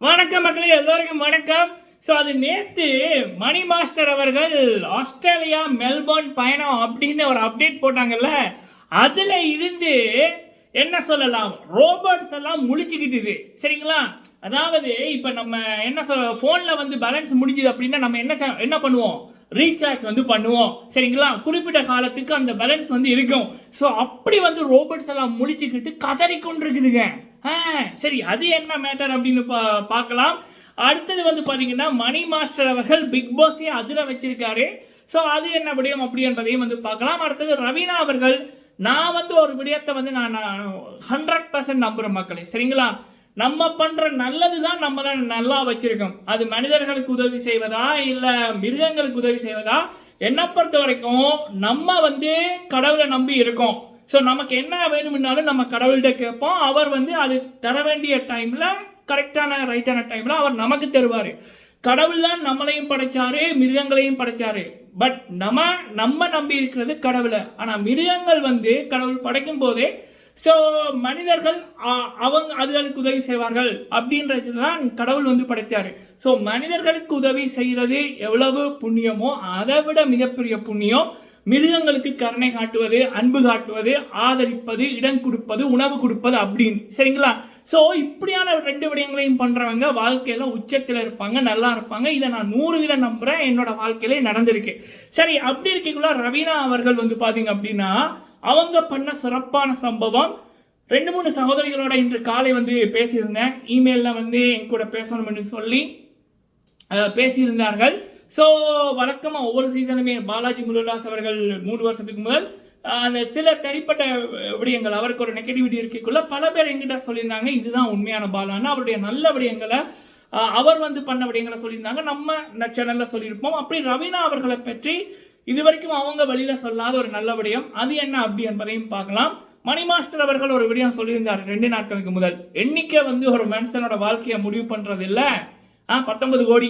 வணக்கம் மக்களே எல்லோருக்கும் வணக்கம். ஸோ அது நேற்று மணி மாஸ்டர் அவர்கள் ஆஸ்திரேலியா மெல்போர்ன் பயணம் அப்படின்னு ஒரு அப்டேட் போட்டாங்கல்ல அதில் இருந்து என்ன சொல்லலாம் ரோபோட்ஸ் எல்லாம் முழிச்சுக்கிட்டுது சரிங்களா? அதாவது இப்போ நம்ம என்ன சொல்ல ஃபோனில் வந்து பேலன்ஸ் முடிஞ்சுது அப்படின்னா நம்ம என்ன என்ன பண்ணுவோம்? ரீசார்ஜ் வந்து பண்ணுவோம். சரிங்களா? குறிப்பிட்ட காலத்துக்கு அந்த பேலன்ஸ் வந்து இருக்கும். ஸோ அப்படி வந்து ரோபோட்ஸ் எல்லாம் முழிச்சுக்கிட்டு கதறி சரி அது என்ன மேட்டர் அப்படின்னு பா பார்க்கலாம். அடுத்தது வந்து பார்த்தீங்கன்னா மணி மாஸ்டர் அவர்கள் பிக் பாஸே அதிர வச்சிருக்காரு. ஸோ அது என்ன விடயம் அப்படி என்பதையும் வந்து பார்க்கலாம். அடுத்தது ரவீனா அவர்கள் நான் வந்து ஒரு விடயத்தை வந்து நான் ஹண்ட்ரட் பர்சன்ட் நம்புகிறேன் மக்களே சரிங்களா? நம்ம பண்ணுற நல்லது தான் நம்ம தான் நல்லா வச்சுருக்கோம். அது மனிதர்களுக்கு உதவி செய்வதா இல்லை மிருகங்களுக்கு உதவி செய்வதா? என்னை பொறுத்த வரைக்கும் நம்ம வந்து கடவுளை நம்பி இருக்கோம். ஸோ நமக்கு என்ன வேணும்னாலும் நம்ம கடவுள்கிட்ட கேட்போம். அவர் வந்து அது தர வேண்டிய டைமில் கரெக்டான ரைட்டான டைமில் அவர் நமக்கு தருவார். கடவுள் தான் நம்மளையும் படைச்சாரு மிருகங்களையும் படைச்சாரு. பட் நம்ம நம்ம நம்பி இருக்கிறது கடவுளை. ஆனால் மிருகங்கள் வந்து கடவுள் படைக்கும் போதே ஸோ மனிதர்கள் அவங்க அதுகளுக்கு உதவி செய்வார்கள் அப்படின்றது தான் கடவுள் வந்து படைத்தார் ஸோ மனிதர்களுக்கு உதவி செய்கிறது எவ்வளவு புண்ணியமோ அதை விட மிகப்பெரிய புண்ணியம் மிருகங்களுக்கு கருணை காட்டுவது அன்பு காட்டுவது ஆதரிப்பது இடம் கொடுப்பது உணவு கொடுப்பது அப்படின்னு. சரிங்களா? ஸோ இப்படியான ரெண்டு விடயங்களையும் பண்ணுறவங்க வாழ்க்கையில் உச்சத்தில் இருப்பாங்க நல்லா இருப்பாங்க. இதை நான் நூறு வீதம் நம்புகிறேன் என்னோட வாழ்க்கையிலே நடந்திருக்கு. சரி அப்படி இருக்கக்குள்ள ரவீனா அவர்கள் வந்து பார்த்தீங்க அப்படின்னா அவங்க பண்ண சிறப்பான சம்பவம் ரெண்டு மூணு சகோதரிகளோட இன்று காலை வந்து பேசியிருந்தேன். இமெயிலில் வந்து என் கூட பேசணும்னு சொல்லி பேசியிருந்தார்கள். ஸோ வழக்கமாக ஒவ்வொரு சீசனுமே பாலாஜி முருகதாஸ் அவர்கள் மூணு வருஷத்துக்கு முதல் அந்த சில தனிப்பட்ட விடயங்கள் அவருக்கு ஒரு நெகட்டிவிட்டி இருக்கக்குள்ள பல பேர் எங்கிட்ட சொல்லியிருந்தாங்க இதுதான் உண்மையான பாலான்னு. அவருடைய நல்ல விடயங்களை அவர் வந்து பண்ண விடயங்களை சொல்லியிருந்தாங்க. நம்ம சேனலில் சொல்லியிருப்போம். அப்படி ரவீனா அவர்களை பற்றி இது வரைக்கும் அவங்க வழியில் சொல்லாத ஒரு நல்ல விடயம் அது என்ன அப்படி என்பதையும் பார்க்கலாம். மணி மாஸ்டர் அவர்கள் ஒரு விடயம் சொல்லியிருந்தார் ரெண்டு நாட்களுக்கு முதல். எண்ணிக்கை வந்து ஒரு மனுஷனோட வாழ்க்கையை முடிவு பண்ணுறது இல்லை ஆ பத்தொன்பது கோடி.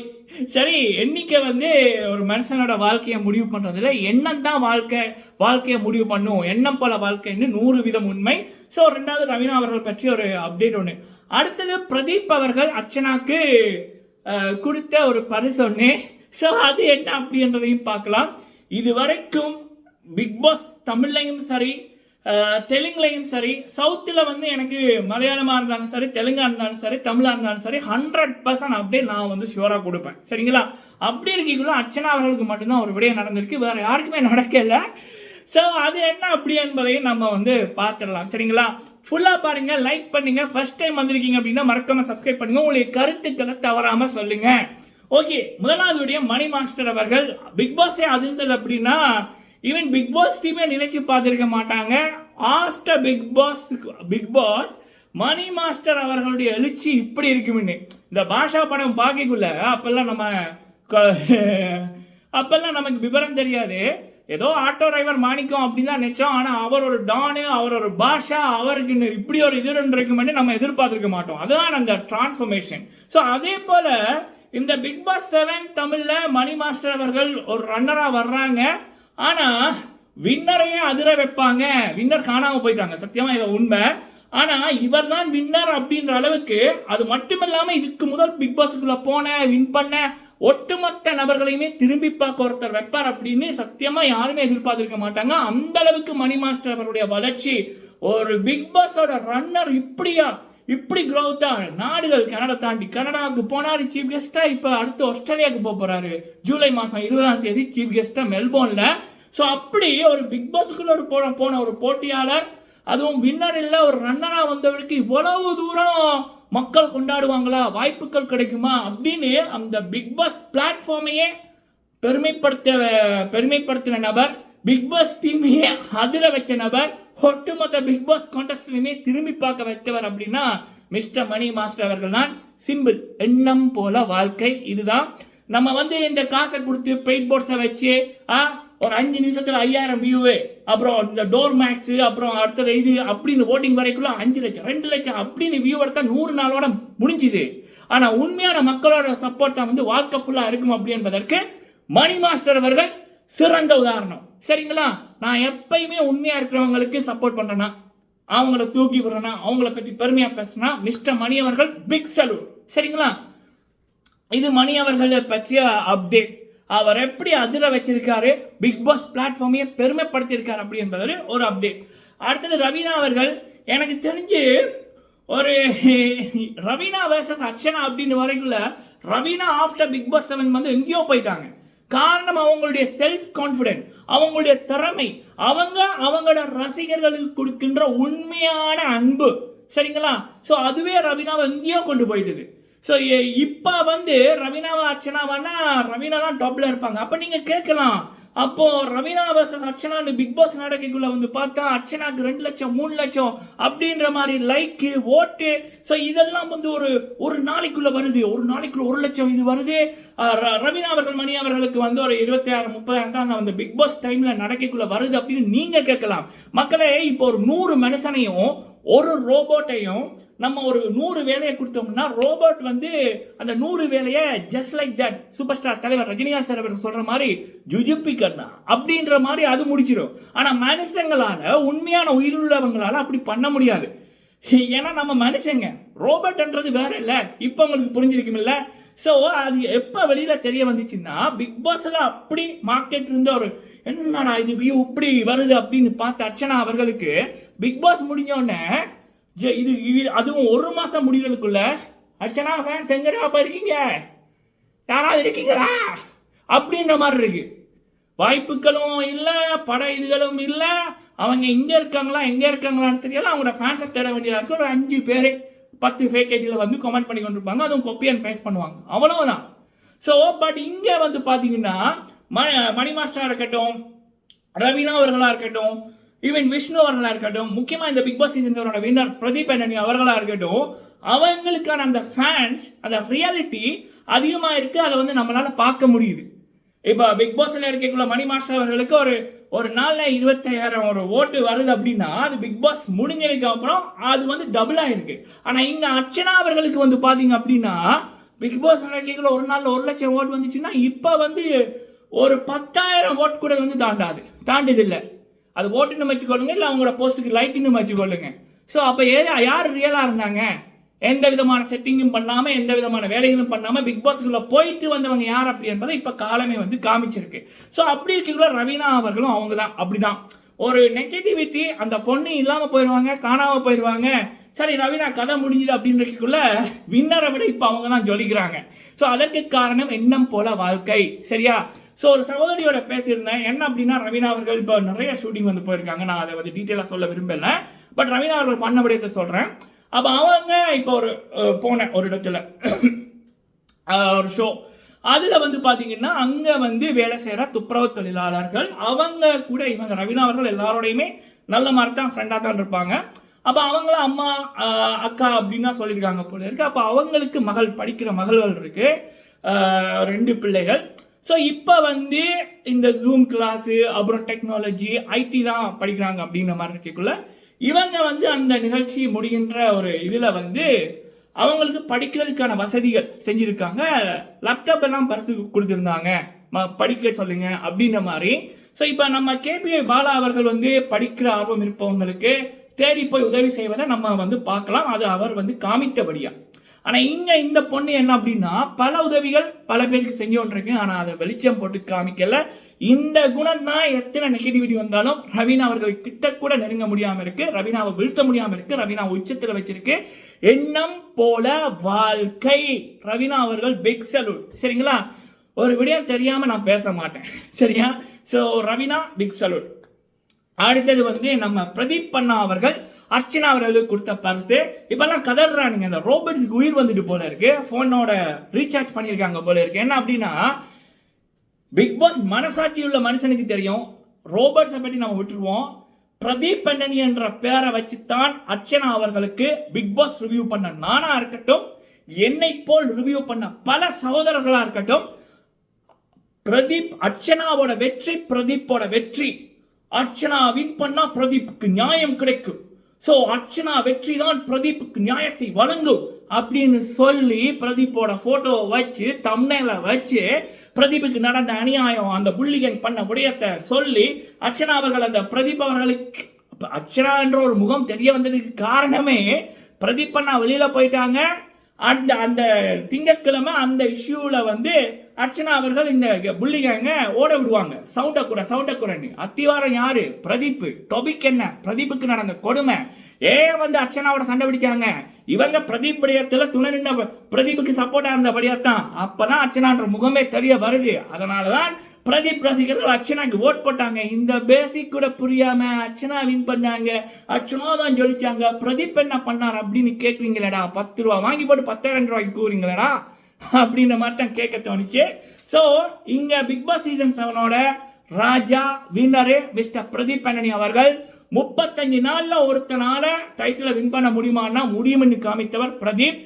சரி எண்ணிக்கை வந்து ஒரு மனுஷனோட வாழ்க்கையை முடிவு பண்ணுறதில்ல எண்ணம் தான் வாழ்க்கை வாழ்க்கையை முடிவு பண்ணும் எண்ணம் போல வாழ்க்கைன்னு நூறு வீதம் உண்மை. ஸோ ரெண்டாவது ரவீனா அவர்கள் பற்றி ஒரு அப்டேட் ஒன்று அடுத்தது பிரதீப் அவர்கள் அர்ச்சனாக்கு கொடுத்த ஒரு பரிசு ஒன்று ஸோ அது என்ன அப்படின்றதையும் பார்க்கலாம். இது வரைக்கும் பிக் பாஸ் தமிழ்லையும் சரி தெலுங்குலையும் சரி சவுத்தில் வந்து எனக்கு மலையாளமாக இருந்தாலும் சரி தெலுங்காக இருந்தாலும் சரி தமிழாக இருந்தாலும் சரி ஹண்ட்ரட் பர்சன்ட் அப்படியே நான் வந்து ஷுவராக கொடுப்பேன். சரிங்களா? அப்படி இருக்கீங்களோ அர்ச்சனா அவர்களுக்கு மட்டும்தான் ஒரு விடயம் நடந்திருக்கு வேறு யாருக்குமே நடக்கலை. ஸோ அது என்ன அப்படி என்பதையும் நம்ம வந்து பார்த்துடலாம். சரிங்களா? ஃபுல்லாக பாருங்கள் லைக் பண்ணுங்கள் ஃபர்ஸ்ட் டைம் வந்திருக்கீங்க அப்படின்னா மறக்காமல் சப்ஸ்கிரைப் பண்ணுங்கள் உங்களுடைய கருத்துக்களை தவறாமல் சொல்லுங்கள் ஓகே முதலாவது மணி மாஸ்டர் அவர்கள். பிக் பாஸே அதிர்ந்தது அப்படின்னா ஈவன் பிக் பாஸ் டீமே நினைச்சு பார்த்துருக்க மாட்டாங்க. After Bigg Boss Bigg Boss Mani master அவர்களுடைய எழுச்சி இப்படி இருக்குமுன்னு இந்த பாஷா படம் பார்க்கக்குள்ள அப்பெல்லாம் நம்ம க- அப்பெல்லாம் நமக்கு விவரம் தெரியாது. ஏதோ ஆட்டோ டிரைவர் மாணிக்கம் அப்படின்னு தான் நினைச்சோம். ஆனால் அவர் ஒரு டானு அவர் ஒரு பாஷா அவருக்கு இப்படி ஒரு இது இருக்குமென்னு நம்ம எதிர்பார்த்திருக்க மாட்டோம். அதுதான் அந்த டிரான்ஸ்ஃபர்மேஷன் ஸோ அதே போல் இந்த பிக் பாஸ் செவன் தமிழில் மணி மாஸ்டர் அவர்கள் ஒரு ரன்னராக வர்றாங்க. ஆனால் வின்னரையே அதிர வைப்பாங்க. வின்னர் காணாமல் போயிட்டாங்க. சத்தியமாக இதை உண்மை. ஆனால் இவர் தான் வின்னர் அப்படின்ற அளவுக்கு அது மட்டுமில்லாமல் இதுக்கு முதல் பிக் பாஸுக்குள்ளே போன வின் பண்ண ஒட்டுமொத்த நபர்களையுமே திரும்பி பார்க்க ஒருத்தர் வைப்பார் அப்படின்னு சத்தியமாக யாருமே எதிர்பார்த்திருக்க மாட்டாங்க. அந்த அளவுக்கு மணி மாஸ்டர் அவருடைய வளர்ச்சி ஒரு பிக் பாஸோட ரன்னர் இப்படியா இப்படி க்ரோத் தான் நாடுகள் கனடா தாண்டி கனடாவுக்கு போனார் சீஃப் கெஸ்ட்டாக இப்போ அடுத்து ஆஸ்திரேலியாவுக்கு போக போகிறாரு ஜூலை மாதம் இருபதாம் தேதி சீஃப் கெஸ்ட்டாக மெல்போர்னில் ஸோ அப்படி ஒரு பிக் பாஸுக்குள்ள ஒரு போன போன ஒரு போட்டியாளர் அதுவும் வின்னர் இல்லை ஒரு ரன்னராக வந்தவருக்கு இவ்வளவு தூரம் மக்கள் கொண்டாடுவாங்களா வாய்ப்புகள் கிடைக்குமா அப்படின்னு அந்த பிக் பாஸ் பிளாட்ஃபார்மையே பெருமைப்படுத்த பெருமைப்படுத்தின நபர் பிக் பாஸ் டீமையே அதிர வச்ச நபர் ஒட்டுமொத்த பிக் பாஸ் கான்டெஸ்ட்லையுமே திரும்பி பார்க்க வைத்தவர் அப்படின்னா மிஸ்டர் மணி மாஸ்டர் அவர்கள் தான். சிம்பிள் எண்ணம் போல வாழ்க்கை இதுதான். நம்ம வந்து இந்த காசை கொடுத்து பெயிட் போர்ட்ஸை வச்சு ஆ ஒரு அஞ்சு நிமிஷத்தில் ஐயாயிரம் வியூவு அப்புறம் இந்த டோர் மேக்ஸ் அப்புறம் அடுத்தது இது அப்படின்னு ஓட்டிங் வரைக்குள்ள அஞ்சு லட்சம் ரெண்டு லட்சம் அப்படின்னு வியூ எடுத்தால் நூறு நாளோட முடிஞ்சுது. ஆனால் உண்மையான மக்களோட சப்போர்ட் தான் வந்து வாழ்க்கை ஃபுல்லாக இருக்கும் அப்படி என்பதற்கு மணி மாஸ்டர் அவர்கள் சிறந்த உதாரணம். சரிங்களா? நான் எப்பயுமே உண்மையாக இருக்கிறவங்களுக்கு சப்போர்ட் பண்ணுறேன்னா அவங்கள தூக்கி விடுறேன்னா அவங்கள பற்றி பெருமையாக பேசுனா மிஸ்டர் மணி அவர்கள் பிக் சலூட் சரிங்களா? இது மணி அவர்களை பற்றிய அப்டேட் அவர் எப்படி அதிர வச்சிருக்காரு பிக் பாஸ் பிளாட்ஃபார்மையே பெருமைப்படுத்தியிருக்காரு அப்படி ஒரு அப்டேட் அடுத்தது ரவீனா அவர்கள் எனக்கு தெரிஞ்சு ஒரு ரவீனா வேர்சஸ் அர்ச்சனா அப்படின்னு வரைக்குள்ள Raveena after Bigg Boss seven வந்து எங்கேயோ போயிட்டாங்க. காரணம் அவங்களுடைய செல்ஃப் கான்ஃபிடென்ட் அவங்களுடைய திறமை அவங்க அவங்களோட ரசிகர்களுக்கு கொடுக்கின்ற உண்மையான அன்பு. சரிங்களா? ஸோ அதுவே ரவீனாவை எங்கேயோ கொண்டு போயிட்டுது. ஸோ இப்போ வந்து ரவீனாவா அர்ச்சனாவானா ரவீனா தான் இருப்பாங்க. அப்போ நீங்கள் கேட்கலாம் அப்போ ரவீனா வர்சஸ் அர்ச்சனான்னு பிக் பாஸ் நாடகக்குள்ள வந்து பார்த்தா அர்ச்சனாக்கு ரெண்டு லட்சம் மூணு லட்சம் அப்படின்ற மாதிரி லைக்கு ஓட்டு ஸோ இதெல்லாம் வந்து ஒரு ஒரு நாளைக்குள்ள வருது. ஒரு நாளைக்குள்ள ஒரு லட்சம் இது வருது. ர- ரவீனா அவர்கள் மணி அவர்களுக்கு வந்து ஒரு இருபத்தி ஆறு முப்பதாயிரம் தான் அந்த பிக் பாஸ் டைம்ல நடக்கைக்குள்ள வருது அப்படின்னு நீங்க கேட்கலாம். மக்களே இப்போ ஒரு நூறு மனுஷனையும் ஒரு ரோபோட்டையும் நம்ம ஒரு நூறு வேலையை கொடுத்தோம்னா ரோபோட் வந்து அந்த நூறு வேலையை just like that super star தலைவர் ரஜினிகாந்த் சார் அவர்கள் சொல்கிற மாதிரி ஜுஜுப்பி கண்ணா அப்படின்ற மாதிரி அது முடிச்சிடும் ஆனால் மனுஷங்களால் உண்மையான உயிருள்ளவங்களால் அப்படி பண்ண முடியாது. ஏன்னா நம்ம மனுஷங்க. ரோபோட்ன்றது வேற இல்லை. இப்போ உங்களுக்கு புரிஞ்சிருக்குமில்ல ஸோ அது எப்போ வெளியில் தெரிய வந்துச்சுன்னா பிக் பாஸில் அப்படி மார்க்கெட் இருந்த ஒரு என்னடா இது வியூ இப்படி வருது அப்படின்னு பார்த்த அர்ச்சனா அவர்களுக்கு பிக் பாஸ் முடிஞ்சோடனே இது இது- அதுவும் ஒரு மாதம் முடிகிறதுக்குள்ள அர்ச்சனா ஃபேன்ஸ் எங்கடா இருக்கீங்க? யாராவது இருக்கீங்களா? அப்படின்ற மாதிரி இருக்கு. வாய்ப்புகளும் இல்லை பட இதுகளும் இல்லை. அவங்க இங்கே இருக்காங்களா எங்கே இருக்காங்களான்னு தெரியல. அவங்களோட ஃபேன்ஸை தேட வேண்டியதாக இருக்கு. ஒரு அஞ்சு பேர் பத்து ஃபேக் ஐடியில் வந்து கமெண்ட் பண்ணி கொண்டிருப்பாங்க. அதுவும் கொப்பி அண்ட் பேஸ் பண்ணுவாங்க. அவ்வளவுதான். ஸோ பட் இங்கே வந்து பார்த்தீங்கன்னா ம மணி மாஸ்டராக இருக்கட்டும் ரவீனா அவர்களாக இருக்கட்டும் ஈவன் விஷ்ணு அவர்களாக இருக்கட்டும் முக்கியமாக இந்த பிக் பாஸ் சீசன்ஸோட வின்னர் பிரதீப் அண்ணனி அவர்களாக இருக்கட்டும் அவங்களுக்கான அந்த ஃபேன்ஸ் அந்த ரியாலிட்டி அதிகமாக இருக்குது அதை வந்து நம்மளால் பார்க்க முடியுது. இப்போ பிக் பாஸில் இருக்கக்குள்ள மணி மாஸ்டர் அவர்களுக்கு ஒரு ஒரு நாளில் இருபத்தாயிரம் ஒரு ஓட்டு வருது அப்படின்னா அது பிக் பாஸ் முடிஞ்சதுக்கு அப்புறம் அது வந்து டபுள் ஆகிருக்கு ஆனால் இங்கே அர்ச்சனா அவர்களுக்கு வந்து பார்த்தீங்க அப்படின்னா பிக் பாஸ் நடக்கக்குள்ள ஒரு நாளில் ஒரு லட்சம் ஓட்டு வந்துச்சுன்னா இப்போ வந்து ஒரு பத்தாயிரம் ஓட் கூட வந்து தாண்டாது. தாண்டியதில்லை. அது ஓட்டுன்னு வச்சுக்கொள்ளுங்க இல்லை அவங்களோட போஸ்ட்டுக்கு லைட்டுன்னு வச்சுக்கொள்ளுங்க. ஸோ அப்போ ஏ யார் ரியலாக இருந்தாங்க? எந்த விதமான செட்டிங்கும் பண்ணாமல் எந்த விதமான வேலைகளும் பண்ணாமல் பிக் பாஸ்க்குள்ளே போயிட்டு வந்தவங்க யார் அப்படி என்பதை இப்போ காலமே வந்து காமிச்சிருக்கு. ஸோ அப்படி இருக்கக்குள்ள ரவீனா அவர்களும் அவங்க தான் அப்படிதான். ஒரு நெகட்டிவிட்டி அந்த பொண்ணு இல்லாமல் போயிடுவாங்க காணாமல் போயிடுவாங்க சரி ரவீனா கதை முடிஞ்சுது அப்படின்றதுக்குள்ள வின்னரை விட இப்போ அவங்க தான் ஜொலிக்கிறாங்க. ஸோ அதற்கு காரணம் எண்ணம் போல வாழ்க்கை. சரியா? ஸோ ஒரு சகோதரியோட பேசியிருந்தேன். என்ன அப்படின்னா ரவீனா அவர்கள் இப்போ நிறைய ஷூட்டிங் வந்து போயிருக்காங்க. நான் அதை வந்து டீட்டெயிலாக சொல்ல விரும்பல. பட் ரவீனா அவர்கள் பண்ண விடயத்தை சொல்கிறேன் அப்போ அவங்க இப்போ ஒரு போனேன் போன ஒரு இடத்துல ஒரு ஷோ அதில் வந்து பார்த்தீங்கன்னா அங்கே வந்து வேலை செய்கிற துப்புரவு தொழிலாளர்கள் அவங்க கூட இவங்க ரவீனா அவர்கள் எல்லாரோடையுமே நல்ல மாதிரி தான் ஃப்ரெண்டாக தான் இருப்பாங்க. அப்போ அவங்கள அம்மா அக்கா அப்படின்னு தான் சொல்லியிருக்காங்க போல இருக்கு. அப்போ அவங்களுக்கு மகள் படிக்கிற மகள்கள் இருக்குது ரெண்டு பிள்ளைகள். ஸோ இப்போ வந்து இந்த ஜூம் கிளாஸு அப்புறம் டெக்னாலஜி ஐடி தான் படிக்கிறாங்க அப்படிங்கிற மாதிரி இருக்கக்குள்ள இவங்க வந்து அந்த நிகழ்ச்சி முடிகின்ற ஒரு இதில் வந்து அவங்களுக்கு படிக்கிறதுக்கான வசதிகள் செஞ்சுருக்காங்க. லேப்டாப் எல்லாம் பரிசு கொடுத்துருந்தாங்க. ம- படிக்க சொல்லுங்க அப்படின்ற மாதிரி. ஸோ இப்போ நம்ம கேபிஐ பாலா அவர்கள் வந்து படிக்கிற ஆர்வம் இருப்பவங்களுக்கு தேடி போய் உதவி செய்வதை நம்ம வந்து பார்க்கலாம். அது அவர் வந்து காமித்தபடியாக ஆனால் இங்கே இந்த பொண்ணு என்ன அப்படின்னா பல உதவிகள் பல பேருக்கு செஞ்சு கொண்டிருக்கு. ஆனால் அதை வெளிச்சம் போட்டு காமிக்கல. இந்த குணம் தான் எத்தனை நெகட்டிவிட்டி வந்தாலும் ரவீனா அவர்கள் கிட்ட கூட நெருங்க முடியாமல் இருக்கு. ரவீனாவை வீழ்த்த முடியாமல் இருக்கு. ரவீனா உச்சத்தில் வச்சிருக்கு. எண்ணம் போல வாழ்க்கை. ரவீனா அவர்கள் பிக் சலூட் சரிங்களா? ஒரு விடயம் தெரியாமல் நான் பேச மாட்டேன். சரியா? ஸோ ரவீனா பிக் சலூட் அடுத்தது வந்து நம்ம பிரதீப் பண்ணா அவர்கள் அர்ச்சனா அவர்களுக்கு கொடுத்த பரிசு இப்பெல்லாம் கதறானுங்க இந்த ரோபோட்ஸ்க்கு உயிர் வந்துட்டு போல இருக்கு. போனோட ரீசார்ஜ் பண்ணியிருக்காங்க போல இருக்கு. என்ன அப்படின்னா பிக் பாஸ் மனசாட்சி உள்ள மனுஷனுக்கு தெரியும். ரோபோட்ஸை பற்றி நம்ம விட்டுருவோம். பிரதீப் பெண்டனி என்ற பேரை வச்சுத்தான் அர்ச்சனா அவர்களுக்கு பிக் பாஸ் ரிவ்யூ பண்ண நானா இருக்கட்டும் என்னை போல் ரிவ்யூ பண்ண பல சகோதரர்களா இருக்கட்டும் பிரதீப் அர்ச்சனாவோட வெற்றி பிரதீப்போட வெற்றி. அர்ச்சனா வின் பண்ணா பிரதீப்புக்கு நியாயம் கிடைக்கும். ஸோ அர்ச்சனா வெற்றி தான் பிரதீப்புக்கு நியாயத்தை வழங்கும் அப்படின்னு சொல்லி பிரதீப்போட ஃபோட்டோவை வச்சு தம்னையில வச்சு பிரதீபுக்கு நடந்த அநியாயம் அந்த புள்ளிகன் பண்ண விடயத்தை சொல்லி அர்ச்சனா அவர்கள் அந்த பிரதீப் அவர்களுக்கு அர்ச்சனா என்ற ஒரு முகம் தெரிய வந்ததுக்கு காரணமே பிரதீப் அண்ணா வெளியில போயிட்டாங்க. அந்த அந்த திங்கட்கிழமை அந்த இஷ்யூவில் வந்து அர்ச்சனா அவர்கள் இந்த புள்ளிகங்க ஓட விடுவாங்க. சவுண்ட குறை சவுண்ட அத்திவாரம் யாரு? பிரதீப் டொபிக் என்ன? பிரதீப்புக்கு நடந்த கொடுமை. ஏன் வந்து அர்ச்சனாவோட சண்டை பிடிச்சாங்க இவங்க பிரதீப் படியத்துல துணை நின்ற பிரதீப்புக்கு சப்போர்ட்டாக இருந்தபடியாக தான் அப்போ தான் அர்ச்சனான்ற முகமே தெரிய வருது. அதனாலதான் பிரதீப் ரசிகர்கள் அர்ச்சனாக்கு ஓட் போட்டாங்க. இந்த பேசிக் கூட புரியாம அர்ச்சனா வின் பண்ணாங்க. அர்ச்சனா தான் ஜொலிச்சாங்க. பிரதீப் என்ன பண்ணார் அப்படின்னு கேட்குறீங்களேடா பத்து ரூபா வாங்கி போட்டு பத்தாயிரம் ரூபாய்க்கு கூறீங்களேடா அப்படின்ற மாதிரி தான் கேட்க தோணுச்சு. ஸோ இங்க பிக் பாஸ் சீசன் செவனோட ராஜா வின்னரு மிஸ்டர் பிரதீப் பண்ணனி அவர்கள். முப்பத்தஞ்சு நாளில் ஒருத்தனால டைட்டிலை வின் பண்ண முடியுமான்னா முடியும்னு காமித்தவர் பிரதீப்.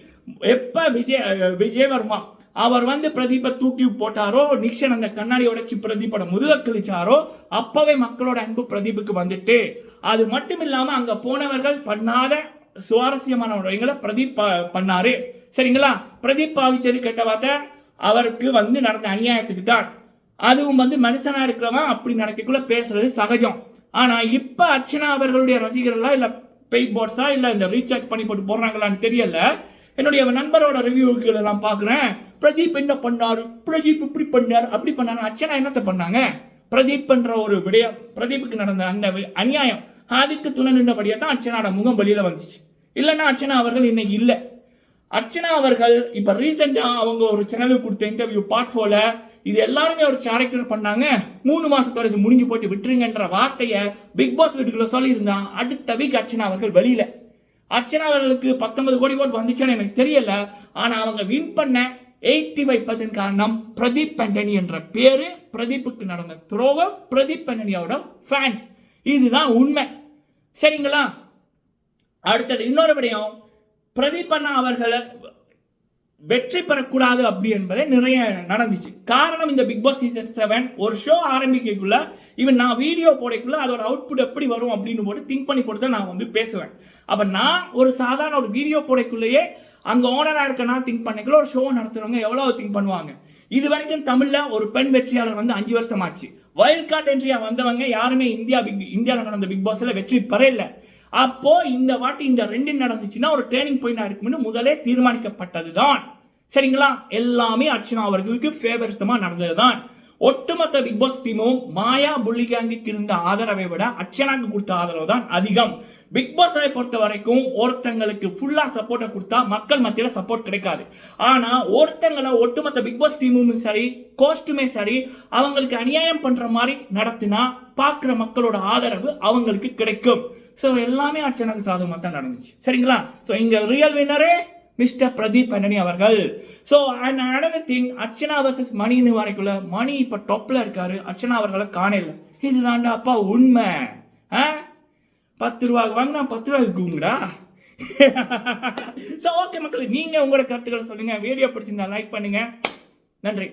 எப்ப விஜய் விஜயவர்மா? அவர் வந்து பிரதீப்பை தூக்கி போட்டாரோ நிக்ஷன் அந்த கண்ணாடி உடைச்சி பிரதீபோட முதுக கிழிச்சாரோ அப்பவே மக்களோட அன்பு பிரதீபுக்கு வந்துட்டு. அது மட்டும் இல்லாம அங்க போனவர்கள் பண்ணாத சுவாரஸ்யமான விடயங்களை பிரதீப் பண்ணாரு. சரிங்களா? பிரதீப் பாவிச்சது கெட்ட வார்த்தை அவருக்கு வந்து நடந்த அநியாயத்துக்கு தான். அதுவும் வந்து மனுஷனா இருக்கிறவன் அப்படி நடக்கக்குள்ள பேசுறது சகஜம். ஆனா இப்ப அர்ச்சனா அவர்களுடைய ரசிகர்களா இல்ல பெய் போர்ட்ஸா இல்ல இந்த ரீசார்ஜ் பண்ணி போட்டு போடுறாங்களான்னு தெரியல. என்னுடைய நண்பரோட ரிவ்யூக்கள் எல்லாம் பார்க்குறேன் பிரதீப் என்ன பண்ணாரு? பிரதீப் இப்படி பண்ணார். அப்படி பண்ணாரு. அர்ச்சனா என்னத்தை பண்ணாங்க? பிரதீப் பண்ற ஒரு விடயம் பிரதீப்புக்கு நடந்த அந்த அநியாயம் அதுக்கு துணை நின்றபடியே தான் அர்ச்சனாவோட முகம் வெளியில வந்துச்சு. இல்லைன்னா அர்ச்சனா அவர்கள் இன்னைக்கு இல்லை. அர்ச்சனா அவர்கள் இப்ப ரீசெண்டா அவங்க ஒரு சேனலுக்கு கொடுத்த இன்டர்வியூ பார்ட் ஃபோர்ல இது எல்லாருமே ஒரு கேரக்டர் பண்ணாங்க. மூணு மாசத்தோட இது முடிஞ்சு போட்டு விட்டுருங்கன்ற வார்த்தையை பிக் பாஸ் வீட்டுக்குள்ள சொல்லியிருந்தான் அடுத்த வீக் அர்ச்சனா அவர்கள் வெளியில. அர்ச்சனா அவர்களுக்கு பத்தொன்பது கோடி ஓட்டு வந்துச்சான்னு எனக்கு தெரியல. ஆனா அவங்க வின் பண்ண எயிட்டி ஃபைவ் பர்சன்ட் காரணம் பிரதீப் அண்டனி என்ற பேரு. பிரதீப்புக்கு நடந்த துரோகம் பிரதீப் பண்டனியோட ஃபேன்ஸ் இதுதான் உண்மை. சரிங்களா? அடுத்தது இன்னொரு விடயம். பிரதீப் அண்ணா அவர்களை வெற்றி பெறக்கூடாது அப்படி என்பதே நிறைய நடந்துச்சு. காரணம் இந்த பிக் பாஸ் சீசன் செவன் ஒரு ஷோ ஆரம்பிக்கக்குள்ள இவன் நான் வீடியோ போடக்குள்ள அதோட அவுட்புட் எப்படி வரும் அப்படின்னு போட்டு திங்க் பண்ணி போட்டு தான் நான் வந்து பேசுவேன். அப்போ நான் ஒரு சாதாரண ஒரு வீடியோ போடக்குள்ளேயே அங்கே ஓனராக இருக்கனா திங்க் பண்ணிக்கல. ஒரு ஷோ நடத்துறவங்க எவ்வளவு திங்க் பண்ணுவாங்க? இது வரைக்கும் தமிழ்ல ஒரு பெண் வெற்றியாளர் வந்து அஞ்சு வருஷம் ஆச்சு வைல்ட் கார்ட் என்ட்ரியா வந்தவங்க யாருமே இந்தியா பிக் இந்தியாவில் நடந்த பிக் பாஸில் வெற்றி பெறல அப்போ இந்த வாட்டி இந்த ரெண்டு நடந்துச்சுன்னா ஒரு ட்ரைனிங் பாயிண்டா இருக்கும்னு முதலே தீர்மானிக்கப்பட்டதுதான். சரிங்களா? எல்லாமே அர்ச்சனா அவர்களுக்கு ஃபேவரிசமா நடந்ததுதான். ஒட்டுமொத்த பிக் பாஸ் டீமும் மாயா புள்ளிகாங்கிக்கு இருந்த ஆதரவை விட அர்ச்சனாக்கு கொடுத்த ஆதரவு தான் அதிகம். பிக் பாஸை பொறுத்த வரைக்கும் ஒருத்தங்களுக்கு ஃபுல்லாக சப்போர்ட்டை கொடுத்தா மக்கள் மத்தியில் சப்போர்ட் கிடைக்காது. ஆனால் ஒருத்தங்களை ஒட்டுமொத்த பிக் பாஸ் டீமும் சரி கோஸ்ட்டுமே சரி அவங்களுக்கு அநியாயம் பண்ணுற மாதிரி நடத்தினா பார்க்குற மக்களோட ஆதரவு அவங்களுக்கு கிடைக்கும். ஸோ எல்லாமே அர்ச்சனாக்கு சாதகமாக தான் நடந்துச்சு. சரிங்களா? ஸோ இங்கே ரியல் வின்னரே மிஸ்டர் பிரதீப் அண்ணனி அவர்கள். So and another thing Archana versus மணின்னு வரைக்குள்ள மணி இப்போ டொப்பில் இருக்காரு. அர்ச்சனா அவர்களை காணல இதுதான்டா அப்பா உண்மை. ஆ? பத்து ரூபாய்க்கு வாங்கினா பத்து ரூபாய்க்கு இருக்குங்கடா ஸோ ஓகே மக்கள் நீங்கள் உங்களோட கருத்துக்களை சொல்லுங்கள் வீடியோ பிடிச்சிருந்தா லைக் பண்ணுங்கள் நன்றி.